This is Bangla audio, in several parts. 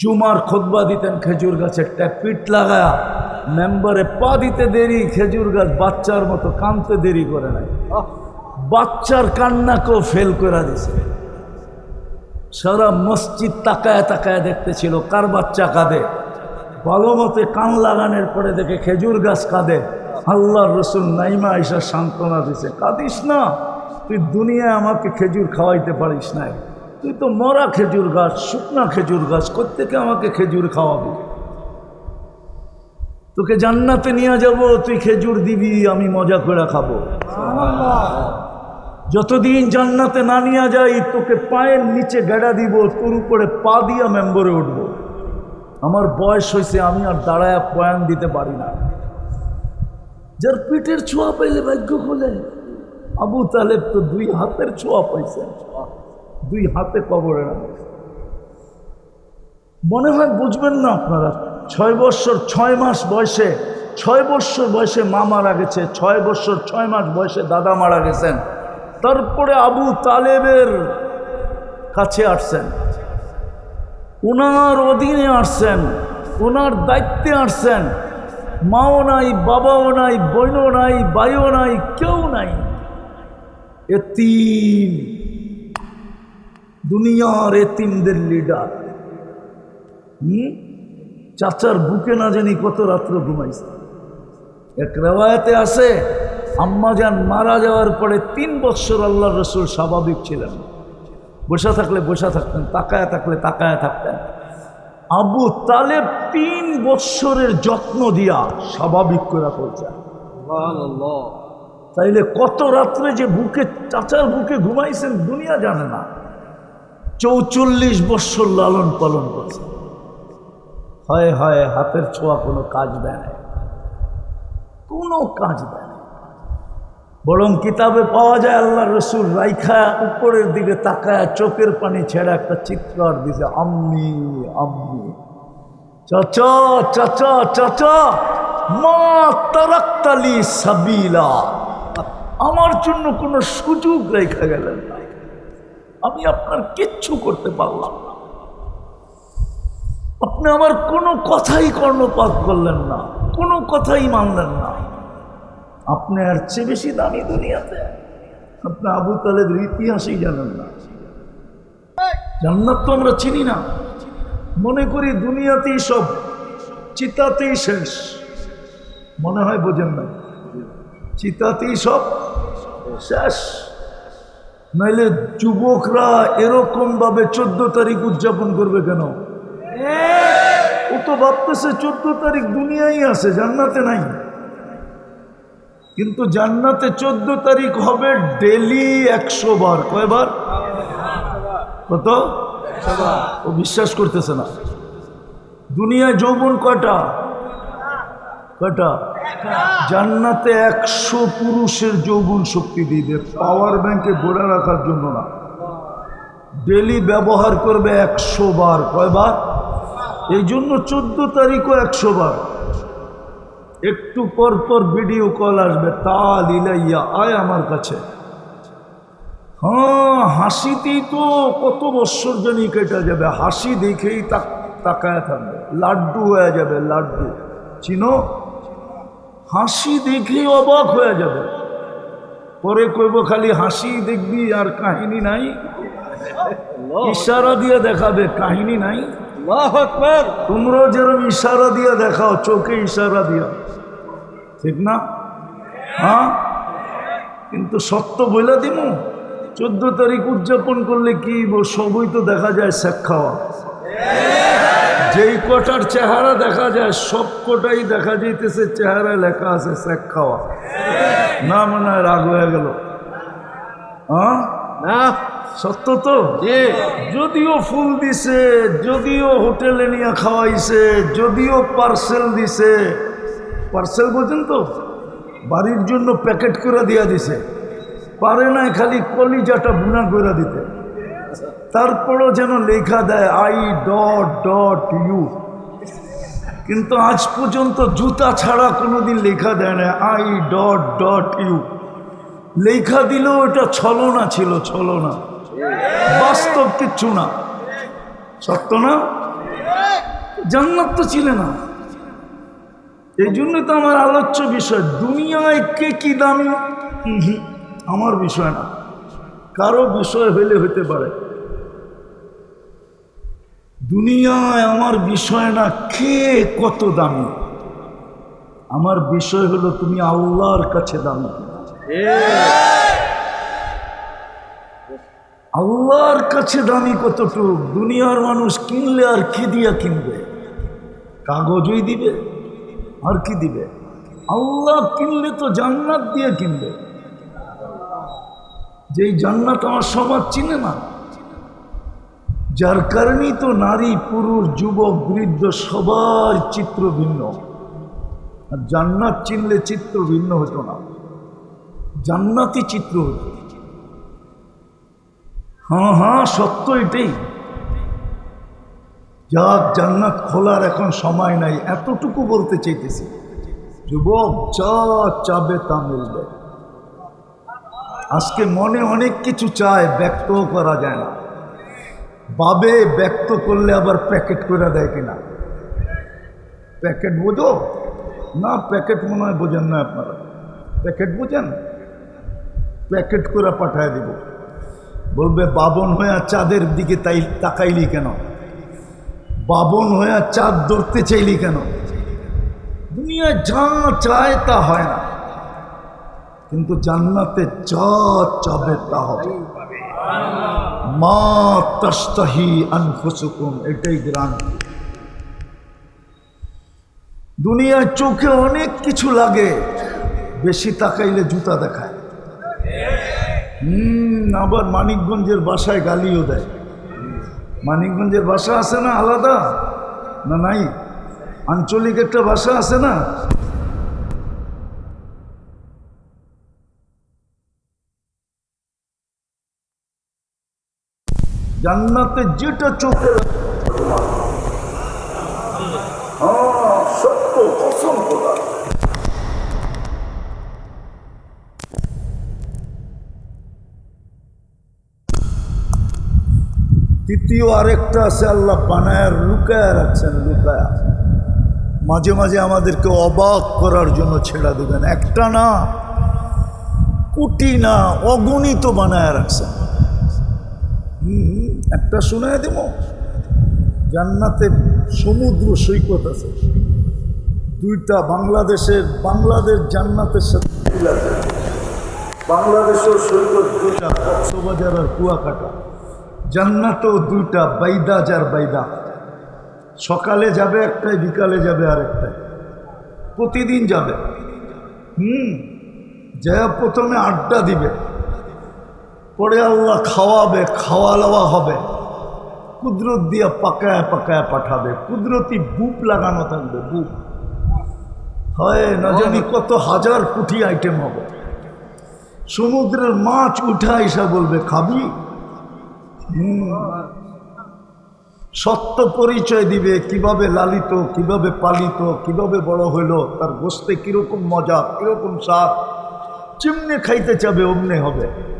জুমার খোদবা দিতেন খেজুর গাছের ট্যাপিট লাগায়া মেম্বারে পা দিতে দেরি, খেজুর গাছ বাচ্চার মতো কানতে দেরি করে নাই। বাচ্চার কান্নাকেও ফেল করে দিছে। সারা মসজিদ তাকায় তাকায় দেখতেছিল, কার বাচ্চা কাঁদে? ভালো মতে কান লাগানোর পরে দেখে খেজুর গাছ কাঁদে। আল্লাহর রসুল নাইমা আইসা সান্ত্বনা দিছে, কাঁদিস না, তুই দুনিয়ায় আমাকে খেজুর খাওয়াইতে পারিস না তুই তো মরা খেজুর গাছ শুকনা খেজুর গাছ কোত্থেকে আমাকে খেজুর খাওয়াবি? তোকে জান্নাতে নিয়ে যাব তুই খেজুর দিবি আমি মজা করে খাব। যতদিন জান্নাতে না নিয়ে যাই তোকে পায়ের নিচে গেড়া দিব তোর উপরে পা দিয়া মেম্বরে উঠব। আমার বয়স হয়েছে আমি আর দাঁড়ায় পয়ান দিতে পারি না। যার পিঠের ছোঁয়া পাইলে ভাগ্য খোলে। আবু তালেব তো দুই হাতের ছোঁয়া পাইছে দুই হাতে কবরে না মনে হয় বুঝবেন না আপনারা, ছয় বছর, ছয় মাস বয়সে, ছয় বছর বয়সে মা মারা গেছে, ছয় বছর, ছয় মাস বয়সে দাদা মারা গেছেন। তারপরে আবু তালেবের কাছে আসছেন। ওনার অধীনে আসছেন ওনার দায়িত্বে আসছেন। মাও নাই, বাবাও নাই, বোনও নাই, ভাইও নাই, কেউ নাই। এতিম। দুনিয়ার এতিমদের লিডার হুম? চাচার বুকে না জানি কত রাত্র ঘুমাইছে। এক রেওয়ায়তে আছে আম্মাজান মারা যাওয়ার পরে তিন বৎসর আল্লাহ রসুল স্বাভাবিক ছিলেন। বসা থাকলে বসা থাকতেন তাকায় থাকলে তাকায় থাকতেন। আবু তালে তিন বৎসরের যত্ন দিয়া স্বাভাবিক করে পৌঁছায় তাইলে কত রাত্রে যে বুকে চাচার বুকে ঘুমাইছেন দুনিয়া জানে না। চৌচল্লিশ বৎসর লালন পালন করছে। হয় হয়, হাতের ছোঁয়া কোনো কাজ দেয় না কোনো কাজ দেয় না বরং কিতাবে পাওয়া যায় আল্লাহ রসুল রাইখা উপরের দিকে তাকায় চোখের পানি ছেড়ে একটা চিত্র আর দিছে, আম্মি আম্মি। চাচ চাচ চাচ, মা তারাক্তালি সাবিলা। আমার জন্য কোনো সুযোগ রেখা গেলেন না আমি আপনার কিচ্ছু করতে পারলাম না। আপনি আমার কোনো কথাই কর্ণপাত করলেন না, কোনো কথাই মানলেন না। আপনি আর চেয়ে বেশি দামি দুনিয়াতে। আপনি আবু তালেবের ইতিহাসই জানেন না। জান্নাত তো আমরা চিনি না। মনে করি দুনিয়াতেই সব, চিতাতেই শেষ। মনে হয় বোঝেন না। চিতাতেই সব শেষ। নাইলে যুবকরা এরকম ভাবে চোদ্দ তারিখ উদযাপন করবে কেন? ও তো ভাবতেছে চোদ্দ তারিখ দুনিয়াই আছে, জান্নাতে নাই। কিন্তু জান্নাতে চোদ্দ তারিখ হবে ডেলি একশো বার। কয়বার? কত? ও বিশ্বাস করতেছে না। দুনিয়ায় যৌবন কয়টা? কয়টা? জান্নাতে একশো পুরুষের যৌবন শক্তি দিয়ে দেবে পাওয়ার ব্যাংকে ভরে রাখার জন্য না। ডেলি ব্যবহার করবে একশো বার। কয়বার? এই জন্য চোদ্দ তারিখও একশো বার। একটু পর পর ভিডিও কল আসবে তাল ইলাইয়া আয় আমার কাছে। হ্যাঁ হাসিতেই তো কত বৎসর জানি কেটে যাবে। হাসি দেখেই তাক, তাকায় থাকবে। লাড্ডু হয়ে যাবে, লাড্ডু। চিনো? হাসি দেখেই অবাক হয়ে যাবে। পরে কইব খালি হাসি দেখবি আর কাহিনী নাই। ইশারা দিয়ে দেখাবে কাহিনী নাই। তোমরাও যেরকম ইশারা দিয়ে দেখাও চোখে ইশারা দিয়া। ঠিক না? হ্যাঁ? কিন্তু সত্য বলে দিব চোদ্দ তারিখ উদযাপন করলে কি সবই তো দেখা যায় শেখ খাওয়া। যেই কটার চেহারা দেখা যায় সব কটাই দেখা যাইতেছে চেহারায় লেখা আছে শেখ খাওয়া। না মনে হয় রাগ হয়ে গেল। হ্যাঁ না। সত্য তো? যদিও ফুল দিছে যদিও হোটেলে নিয়ে খাওয়াইছে যদিও পার্সেল দিছে। পার্সেল বোঝেন তো? বাড়ির জন্য প্যাকেট করে দিয়া দিছে। পারে না খালি কলিজাটা বুনা করে দিতে। তারপরও যেন লেখা দেয় আই ডট ডট ইউ কিন্তু আজ পর্যন্ত জুতা ছাড়া কোনো দিন লেখা দেয় না আই ডট ডট ইউ লেখা দিলেও ওটা ছলনা ছিল, ছলনা। বাস্তব কিচ্ছু না। সত্য না? জান্নাত তো ছিল না। এই জন্য তো আমার আলোচ্য বিষয়, দুনিয়ায় কে কি দামি? আমার বিষয় না। কারও বিষয় হইলে হইতে পারে। দুনিয়ায় আমার বিষয় না কে কত দামি? আমার বিষয় হলো তুমি আল্লাহর কাছে দামি। আল্লাহর কাছে দামি কতটুকু? দুনিয়ার মানুষ কিনলে আর কি দিয়া কিনবে? কাগজই দিবে, আর কি দিবে? আল্লাহ কিনলে তো জান্নাত দিয়ে কিনবে। যেই জান্নাত আমার সবার চিনে না। যার কারণেই তো নারী, পুরুষ, যুবক, বৃদ্ধ সবার চিত্র ভিন্ন। আর জান্নাত চিনলে চিত্র ভিন্ন হতো না। জান্নাতি চিত্র হতো। হ্যাঁ হ্যাঁ সত্য এটাই। যাক, জান্নাত খোলার এখন সময় নাই, এতটুকু বলতে চাইতেছি। যুবক, যা চাবে তা মিলবে। আজকে মনে অনেক কিছু চায় ব্যক্তও করা যায় না। বাবে ব্যক্ত করলে আবার প্যাকেট করে দেয় কিনা? প্যাকেট বোঝো? না, প্যাকেট মনে হয় বোঝেন না আপনারা। প্যাকেট বোঝেন? প্যাকেট করে পাঠায় দিব। বলবে, বাবন হয়ে চাঁদের দিকে তাই তাকাইলি কেন? বাবন হয়ে চাঁদ ধরতে চাইলি কেন? দুনিয়া যা চায় তা হয় না। কিন্তু জান্নাতে যা চাবে তা হবে। মা এটাই গ্রাম। দুনিয়ার চোখে অনেক কিছু লাগে, বেশি তাকাইলে জুতা দেখায়। হুম, আবার মানিকগঞ্জের বাসায় গালিও দেয়। মানিকগঞ্জের ভাষা আছে না আলাদা? না নাই? আঞ্চলিক একটা ভাষা আছে না? জান্নাতে যেটা চোখে। তৃতীয় আরেকটা আছে, আল্লাহ বানায়ার লুকায়া রাখছেন, লুকায়া মাঝে মাঝে আমাদেরকে অবাক করার জন্য ছেড়া দেবেন একটা না, কুটি না, অগণিত বানায় রাখছেন একটা শোনায় দেব? জান্নাতে সমুদ্র সৈকত আছে। দুইটা বাংলাদেশের বাংলাদেশ জান্নাতের সাথে বাংলাদেশের সৈকত দুইটা, কক্সবাজার আর কুয়াকাটা। জান্নাতও দুইটা বাইদাজ আর বাইদা। সকালে যাবে একটাই বিকালে যাবে আরেকটাই প্রতিদিন যাবে। হুম যা প্রথমে আড্ডা দিবে। পরে আল্লাহ খাওয়াবে খাওয়া লাওয়া হবে। কুদরত দিয়া পাকায় পাকায় পাঠাবে। কুদরতি বুপ লাগানো থাকবে, বুপ। হয় না জানি কত হাজার কোটি আইটেম হবে। সমুদ্রের মাছ উঠা এসে বলবে, খাবি। সত্য পরিচয় দিবে, কীভাবে লালিত, কীভাবে পালিত, কীভাবে বড় হইল, তার গোস্তে কীরকম মজা, কীরকম স্বাদ। চিমনে খাইতে চাবে, অমনে হবে।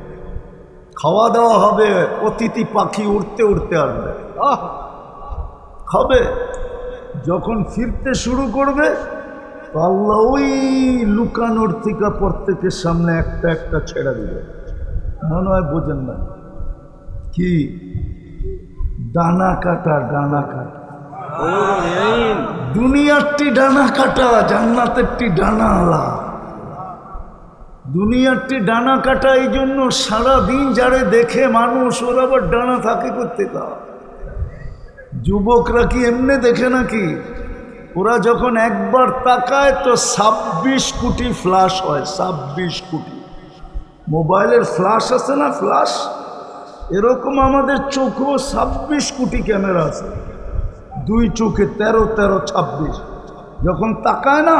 খাওয়া দাওয়া হবে অতিথি পাখি উড়তে উড়তে আসবে। আহ! খাবে। যখন ফিরতে শুরু করবে আল্লাহ ওই লুকানোর থেকে প্রত্যেকের সামনে একটা একটা ছেড়ে দিবে। মনে হয় বোঝেন না। কি? ডানা কাটা ডানা কাটা। দুনিয়ারটি ডানা কাটা জান্নাতেরটি ডানা আলা। দুনিয়ারটি ডানা কাটা এই জন্য সারাদিন যারে দেখে মানুষ, ওর আবার ডানা থাকে করতে কা যুবকরা কি এমনি দেখে নাকি? ওরা যখন একবার তাকায় তো ছাব্বিশ কোটি ফ্লাশ হয়, ছাব্বিশ কোটি। মোবাইলের ফ্লাশ আছে না ফ্লাশ এরকম আমাদের চোখেও ছাব্বিশ কোটি ক্যামেরা আছে। দুই চোখে তেরো তেরো, ছাব্বিশ। যখন তাকায় না,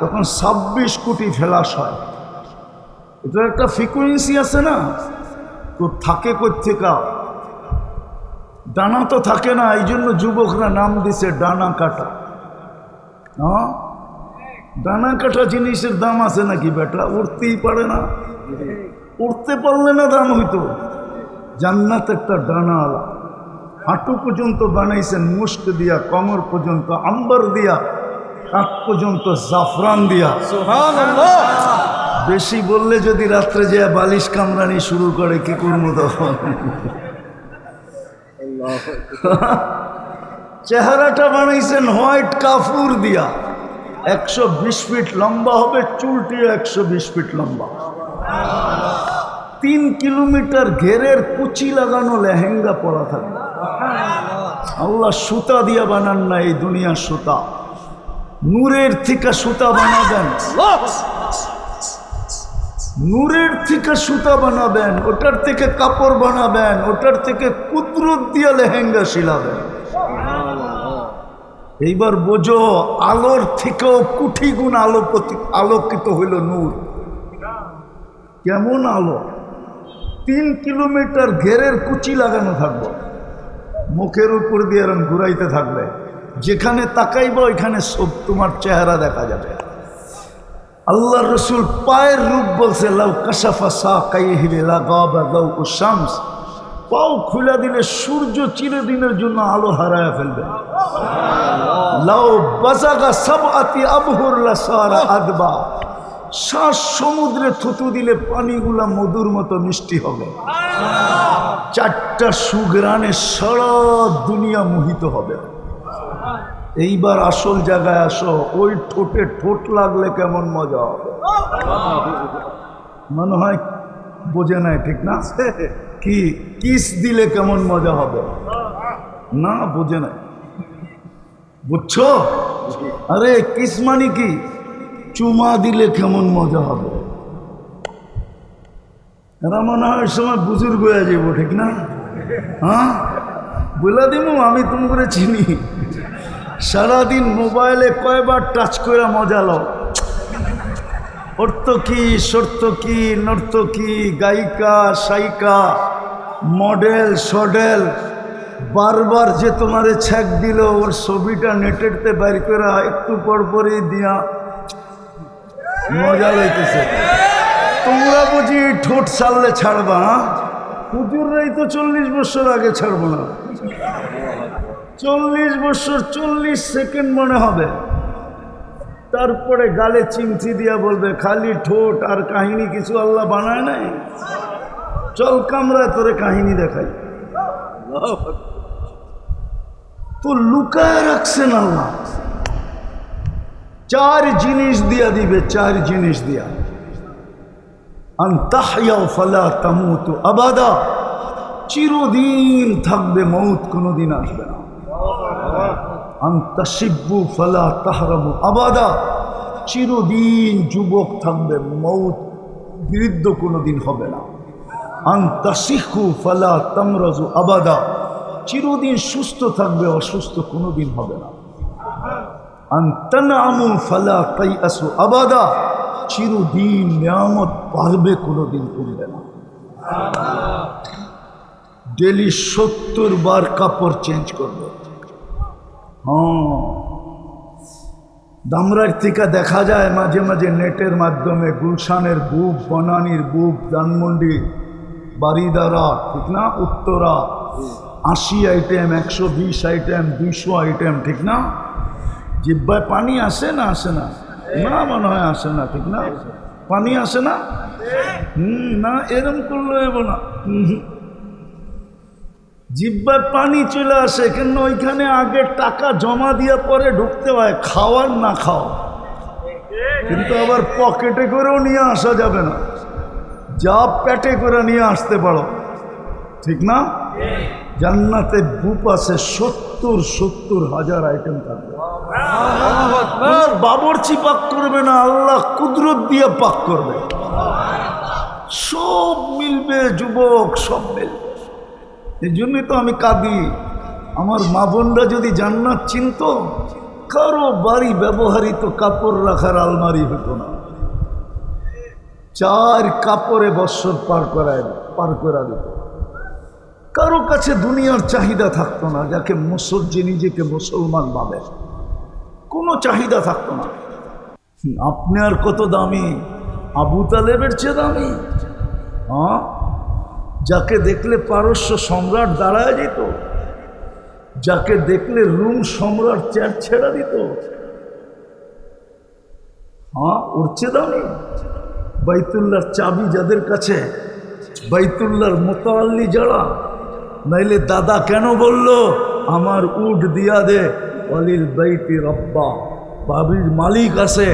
তখন ছাব্বিশ কোটি ফ্ল্যাশ হয়। এটা একটা ফ্রিকুয়েন্সি আছে না? তো থাকে কোথেকা ডানা তো থাকে না এই জন্য যুবকরা নাম দিছে ডানা কাটা। হ্যাঁ? ডানা কাটা জিনিসের দাম আছে নাকি বেটা? উঠতেই পারে না। উঠতে পারলে না দাম হইতো। জান্নাত একটা ডানা আলা। হাঁটু পর্যন্ত বানাইছেন, মুস্ক দিয়া, কমর পর্যন্ত, আম্বার দিয়া, কাক পর্যন্ত জাফরান দিয়া। বেশি বললে যদি রাত্রে যে বালিশ কামরানি শুরু করে, কি করব তখন? চেহারাটা বানাইছেন হোয়াইট কাফুর দিয়া। একশো বিশ ফিট লম্বা হবে, চুলটিও একশো বিশ ফিট লম্বা। তিন কিলোমিটার ঘেরের কুচি লাগানো লেহেঙ্গা পরা থাকবে। আল্লাহ সুতা দিয়া বানান না, এই দুনিয়ার সুতা। নূরের থেকে সুতা বানাবেন। নূরের থেকে সুতা বানাবেন, ওটার থেকে কাপড় বানাবেন, ওটার থেকে কুদরত দিয়ে লেহেঙ্গা শিলাবেন এইবার বোঝো, আলোর থেকেও কুঠি গুণ আলো আলোকিত হইল নূর। কেমন আলো? তিন কিলোমিটার ঘেরের কুচি লাগানো থাকব। মুখের উপর দিয়ে এরম ঘুরাইতে থাকবে। যেখানে তাকাইব, ওইখানে সব তোমার চেহারা দেখা যাবে। আল্লাহ রসুল পায়ের রূপ বলছে লাউ কাসাফা সা কাইহিলে শামস। পাও খুলে দিলে সূর্য চিরদিনের জন্য আলো হারায় ফেলবে। লাউ বাজাগা সব আতি আবহরলা সারা আদবা। শ্বাস সমুদ্রে থুতু দিলে পানিগুলা মধুর মতো মিষ্টি হবে। চারটা সুগ্রানে সারা দুনিয়া মোহিত হবে। এইবার আসল জায়গায় আসো, ওই ঠোঁটে ঠোঁট লাগলে কেমন মজা হবে? মনে হয় বোঝে নাই, ঠিক না? কি, কিস দিলে কেমন মজা হবে? না, বোঝে নাই। বুঝছ? আরে, কিস মানে কি? চুমা দিলে কেমন মজা হবে? এরা মনে হয় ওই সময় বুজুর্গ হয়ে যাব ঠিক না? হ্যাঁ? বলে দিব আমি তুমি করে চিনি। সারাদিন মোবাইলে কয়বার টাচ করে মজা লও। অর্থকি সর্তকি নর্তকী গায়িকা, সাইকা, মডেল, সডেল, বারবার যে তোমারে ছ্যাক দিল, ওর ছবিটা নেটেরতে বাইর করে একটু পর পরই দিয়া মজা লইতেছে। তোমরা বুঝি ঠোঁট সারলে ছাড়বা হ্যাঁ? হুজুররাই তো চল্লিশ বছর আগে ছাড়বো না। চল্লিশ বছর, চল্লিশ সেকেন্ড মনে হবে। তারপরে গালে চিমচি দিয়া বলবে, খালি ঠোঁট আর কাহিনী কিছু আল্লাহ বানায় নাই? চল কামরায় তোরে কাহিনী দেখাই। তো লুকায় রাখছেন আল্লাহ। চার জিনিস দিয়া দিবে, চার জিনিস দিয়া। আবাদা। চিরদিন থাকবে মৌত কোনোদিন আসবে না। আন্তাসিব্বু ফালা তাহরামু আবাদা। চিরদিন যুবক থাকবে মৌত বৃদ্ধ কোনোদিন হবে না। আন্তাসিখু ফালা তামরাজু আবাদা। চিরদিন সুস্থ থাকবে, অসুস্থ কোনোদিন হবে না। আন্তানামু ফালা তাই আসু আবাদা। চিরদিন নিয়ামত পারবে কোনোদিন কমবে না। ডেলি সত্তর বার কাপড় চেঞ্জ করবে। দামরার থেকে দেখা যায় মাঝে মাঝে নেটের মাধ্যমে গুলশানের বুক বনানির বুক ধানমন্ডি বারিদারা ঠিক না উত্তরা আশি আইটেম একশো বিশ আইটেম দুইশো আইটেম ঠিক না জিব্বায় পানি আসে না আসে না না মনে হয় আসে না ঠিক না পানি আসে না হুম না এরম করলে না হুম হুম। জিব্বায় পানি চলে আসে, কেন ওইখানে আগে টাকা জমা দিয়ে পরে ঢুকতে হয়? খাওয়ার না খাও কিন্তু আবার পকেটে করেও নিয়ে আসা যাবে না। যা পেটে করে নিয়ে আসতে পারো। ঠিক না? জান্নাতে বুপ আছে, সত্তর সত্তর হাজার আইটেম থাকবে। বাবরচি পাক করবে না, আল্লাহ কুদরত দিয়ে পাক করবে। সব মিলবে, যুবক, সব মিলবে। এই জন্যই তো আমি কাঁদি। আমার মা বোনরা যদি জান্নাত চিনত, কারও বাড়ি ব্যবহারিত কাপড় রাখার আলমারি হতো না। চার কাপড়ে বৎসর পার করায়, পার করা দিত। কারও কাছে দুনিয়ার চাহিদা থাকতো না, যাকে মুসল যে নিজেকে মুসলমান ভাবে। কোনো চাহিদা থাকতো না। আপনি আর কত দামি? আবু তালেবের চেয়ে দামি? হ্যাঁ যাকে দেখলে পারস্য সম্রাট দাঁড়ায় যেত, যাকে দেখলে রুম সম্রাট চ্যাট ছেড়া দিত। হ্যাঁ উঠছে দামি বাইতুল্লাহর চাবি যাদের কাছে, বাইতুল্লাহর মোতাল্লি যারা, নাইলে দাদা কেন বলল, আমার উঠ দিয়া দে অলিল বাইতি রব্বা। বাবির মালিক আছে,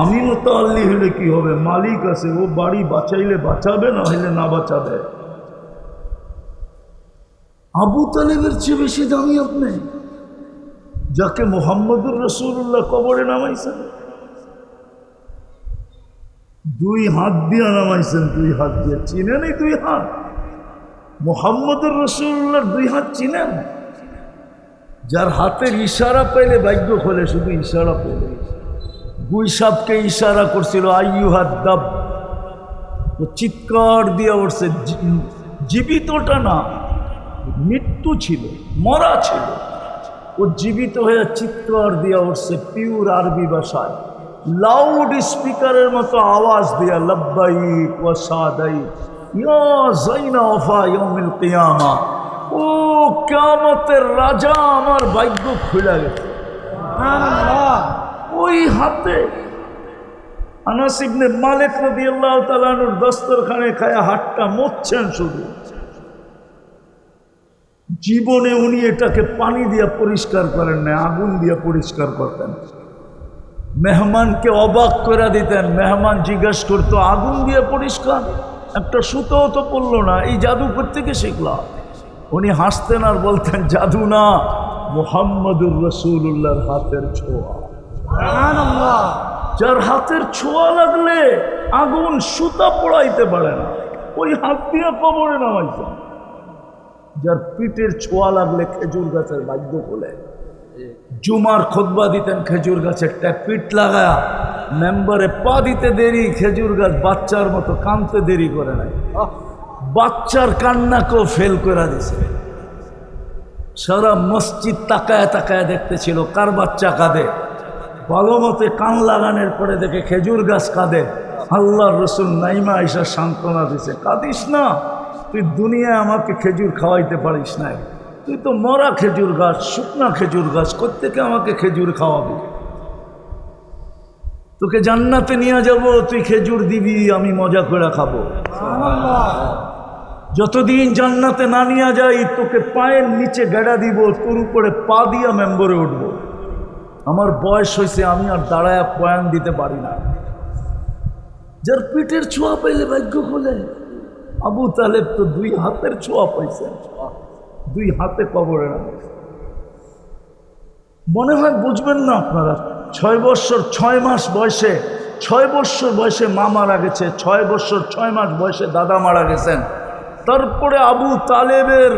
আমি মোতাল্লি হলে কি হবে? মালিক আছে, ও বাড়ি বাঁচাইলে বাঁচাবে না হলে না বাঁচাবে। আবু তালেবের চেয়ে বেশি দামি আপনি? যাকে মোহাম্মদুর রসুল্লাহ কবরে নামাইছেন। দুই হাত দিয়ে নামাইছেন, দুই হাত দিয়ে। চিনেন এই দুই হাত? মোহাম্মদুর রসুল্লাহ দুই হাত চিনেন? যার হাতের ইশারা পেলে ভাগ্য খোলে, শুধু ইশারা পেলে। গুই সাপকে ইশারা করছিল আইয়ু হাত দাব চিৎকার দিয়ে উঠছে জীবিতটা না। মৃত্যু ছিল মরা ছিল। ও জীবিত হয়ে চিৎকার দিয়ে উঠছে পিওর আরবি ভাষায়। লাউড স্পিকারের মতো আওয়াজ দিয়া লব্বাই ও সাদাই ইয়া জাইনা ওফা ইয়াউমিল কিয়ামা। ও কিয়ামতের রাজা আমার ভাগ্য খুলে গেছে। ওই হাতে আনাস ইবনে মালিক রাদিয়াল্লাহু তাআলার দস্তরখানে খায়া হাতটা মুছছেন শুধু। জীবনে উনি এটাকে পানি দিয়ে পরিষ্কার করেন না আগুন দিয়ে পরিষ্কার করতেন। মেহমানকে অবাক করে দিতেন মেহমান জিজ্ঞেস করতো আগুন দিয়ে পরিষ্কার? একটা সুতো তো পড়ল না এই জাদু থেকে শিখলাম উনি হাসতেন আর বলতেন জাদু না মোহাম্মদুর রসুল্লাহর হাতের ছোঁয়া। যার হাতের ছোঁয়া লাগলে আগুন সুতা পড়াইতে পারে না ওই হাত দিয়ে কবরে নামাইছেন। যার পিঠের ছোঁয়া লাগলে খেজুর গাছের বাদ্য বলে। জুমার খোদবা দিতেন খেজুর গাছের পিঠ লাগায়া মেম্বারে পা দিতে দেরি খেজুর গাছ বাচ্চার মতো কানতে দেরি করে নাই। বাচ্চার কান্নাকেও ফেল করে দিছে। সারা মসজিদ তাকায় তাকায় দেখতেছিল কার বাচ্চা কাঁদে? ভালো মতে কান লাগানোর পরে দেখে খেজুর গাছ কাঁদে। আল্লাহর রসুল নাইমা আইসা সান্ত্বনা দিছে কাঁদিস না। তুই দুনিয়ায় আমাকে খেজুর খাওয়াইতে পারিস না তুই তো মরা খেজুর গাছ শুকনা খেজুর গাছ কোত্থেকে আমাকে খেজুর খাওয়াবি? তোকে জান্নাতে নিয়ে যাব তুই খেজুর দিবি আমি মজা করে খাব। যতদিন জান্নাতে না নিয়ে যাই তোকে পায়ের নিচে গেড়া দিব তোর উপরে পা দিয়া মেম্বরে উঠব। আমার বয়স হয়েছে আমি আর দাঁড়ায় পয়ান দিতে পারি না। যার পিঠের ছোঁয়া পাইলে ভাগ্য খোলে। আবু তালেব তো দুই হাতের ছোঁয়া পাইছে দুই হাতে কবরে না মনে হয় বুঝবেন না আপনারা, ছয় বছর, ছয় মাস বয়সে, ছয় বছর বয়সে মা মারা গেছে, ছয় বছর, ছয় মাস বয়সে দাদা মারা গেছেন। তারপরে আবু তালেবের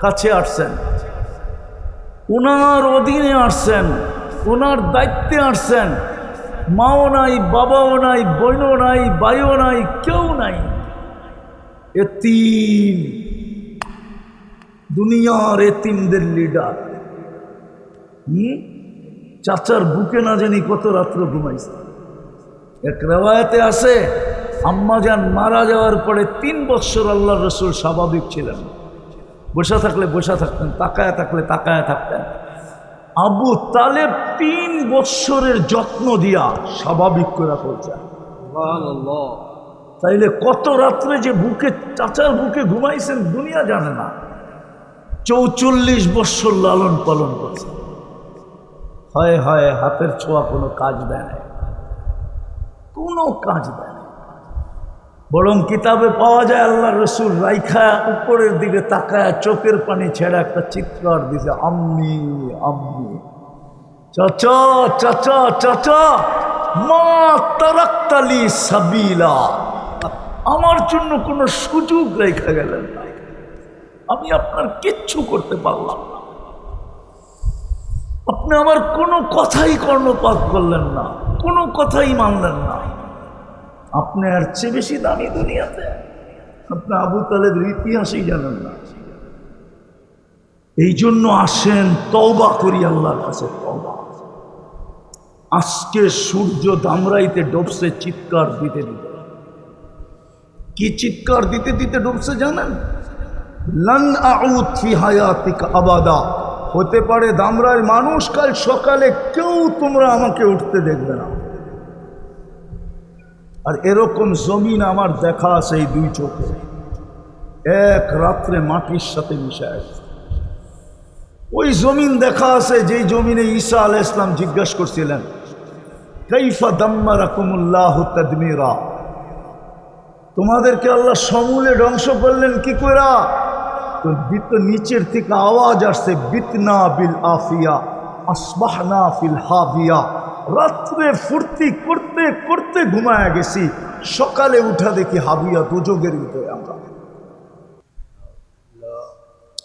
কাছে আসছেন। ওনার অধীনে আসছেন ওনার দায়িত্বে আসছেন। মাও নাই, বাবাও নাই, বোনও নাই, ভাইও নাই, কেউ নাই। এতিম। দুনিয়ার এতিমদের লিডার হুম? চাচার বুকে না জানি কত রাত্র ঘুমাইছে। এক রেওয়ায়তে আছে আম্মাজান মারা যাওয়ার পরে তিন বৎসর আল্লাহ রসুল স্বাভাবিক ছিলেন। বসে থাকলে বসে থাকতেন, তাকায় থাকলে তাকায় থাকতেন। আবু তালেব তিন বৎসরের যত্ন দিয়া স্বাভাবিক করে ফেলছে তাইলে কত রাত্রে যে বুকে, চাচার বুকে ঘুমাইছেন দুনিয়া জানে না। চৌচল্লিশ বৎসর লালন পালন করছে হয় হয়, হাতের ছোঁয়া কোনো কাজ দেয় না কোনো কাজ দেয় বরং কিতাবে পাওয়া যায় আল্লাহ রসুল রাইখা উপরের দিকে তাকায় চোখের পানি ছেড়ে একটা চিত্র আর দিছে, আম্মি আম্মি, চাচ চাচ চাচ, মা তারাক্তালি সাবিলা। আমার জন্য কোনো সুযোগ রেখা গেলেন না। আমি আপনার কিচ্ছু করতে পারলাম না। আপনি আমার কোনো কথাই কর্ণপাত করলেন না, কোনো কথাই মানলেন না। আপনি আর চেয়ে বেশি দামি দুনিয়াতে। আপনি আবু তালেবের ইতিহাসই জানেন না। এই জন্য আসেন, তওবা করি আল্লাহর কাছে, তওবা। আজকে সূর্য দামরাইতে ডুবছে চিৎকার দিতে দিতে কি চিৎকার দিতে দিতে ডুবছে জানেন? লান আউত ফি হায়াতিকা আবাদা। হতে পারে দামরার মানুষ কাল সকালে কেউ তোমরা আমাকে উঠতে দেখবে না। আর এরকম জমিন আমার দেখা আছে এই দুই চোখে। এক রাত্রে মাটির সাথে মিশে আছে। ওই জমিন দেখা আছে যেই জমিনে ঈসা আলাহ ইসলাম জিজ্ঞাসা করছিলেন কৈফা দাম্মা রাকুমুল্লাহ তদমিরা? তোমাদেরকে আল্লাহ সমূলে ধ্বংস করলেন কি করা তো বিত নিচের থেকে আওয়াজ আসছে, বিতনা বিল আফিয়া, আসবাহনা ফিল হাবিয়া। রাত্রে ফুর্তি করতে করতে ঘুমায় গেছি। সকালে উঠা দেখি হাবিয়া দুযোগের ভিতরে আমরা।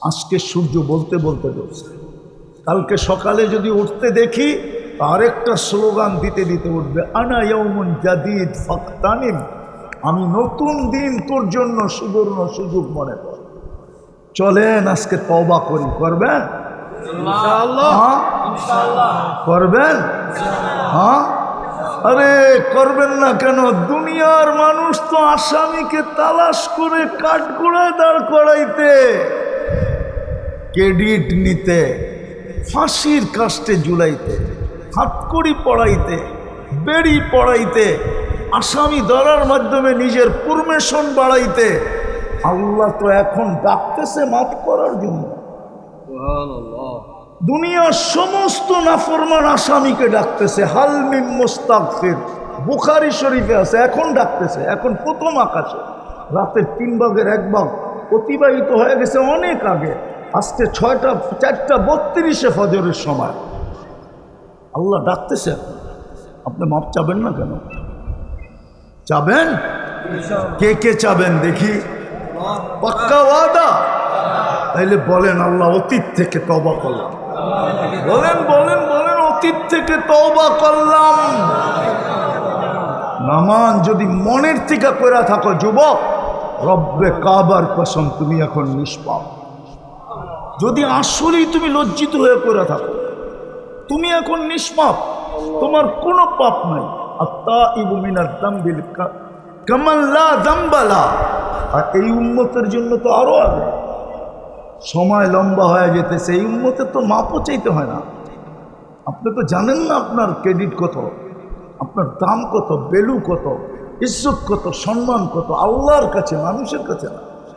আজকে সূর্য বলতে বলতে বলছে, কালকে সকালে যদি উঠতে দেখি আরেকটা স্লোগান দিতে দিতে উঠবে, আনা ইয়ৌমুন জাদিদ ফাক্তানিম আমি নতুন দিন তোর জন্য সুবর্ণ সুযোগ মনে কর। চলেন আজকে তওবা করি। করবেন? হ্যাঁ? করবেন? হ্যাঁ? আরে করবেন না কেন? দুনিয়ার মানুষ তো আসামিকে তালাশ করে কাঠগোড়ায় দাঁড় করাইতে। ক্রেডিট নিতে ফাঁসির কাস্টে জুলাইতে হাতকড়ি পড়াইতে বেড়ি পড়াইতে আসামি ধরার মাধ্যমে নিজের পুরমেশন বাড়াইতে আল্লাহ তো এখন ডাকতেছে মাফ করার জন্য। দুনিয়ার সমস্ত নাফরমান আসামিকে ডাকতেছে হালমিম মোস্তাকফির বুখারি শরীফে আছে এখন ডাকতেছে এখন প্রথম আকাশে। রাতের তিন ভাগের এক ভাগ অতিবাহিত হয়ে গেছে অনেক আগে। আজকে ছয়টা চারটা বত্রিশে ফজরের সময়। আল্লাহ ডাকতেছে আপনি মাপ চাবেন না কেন? চাবেন? কে কে চাবেন দেখি। পাক্কা ওয়াদা? তাইলে বলেন, আল্লাহ অতীত থেকে তবা করলাম। বলেন বলেন বলেন, অতীত থেকে তবা করলাম। নামান যদি মনের থেকে করে থাকো, যুবক, রব্বে কাবার কসম, তুমি এখন নিষ্পাপ। যদি আসলেই তুমি লজ্জিত হয়ে করে থাকো, তুমি এখন নিষ্পাপ। তোমার কোনো পাপ নাই। আত্মা ইবুমিনার দাম্বিল কামাল্লা দাম্বালা। আর এই উন্মতের জন্য তো আরও আগে। সময় লম্বা হয়ে যেতেছে, এই উন্মতের তো মাপও চাইতে হয় না। আপনি তো জানেন না আপনার ক্রেডিট কত, আপনার দাম কত বেলু কত, ইজ্জত কত, সম্মান কত, আল্লাহর কাছে, মানুষের কাছে না।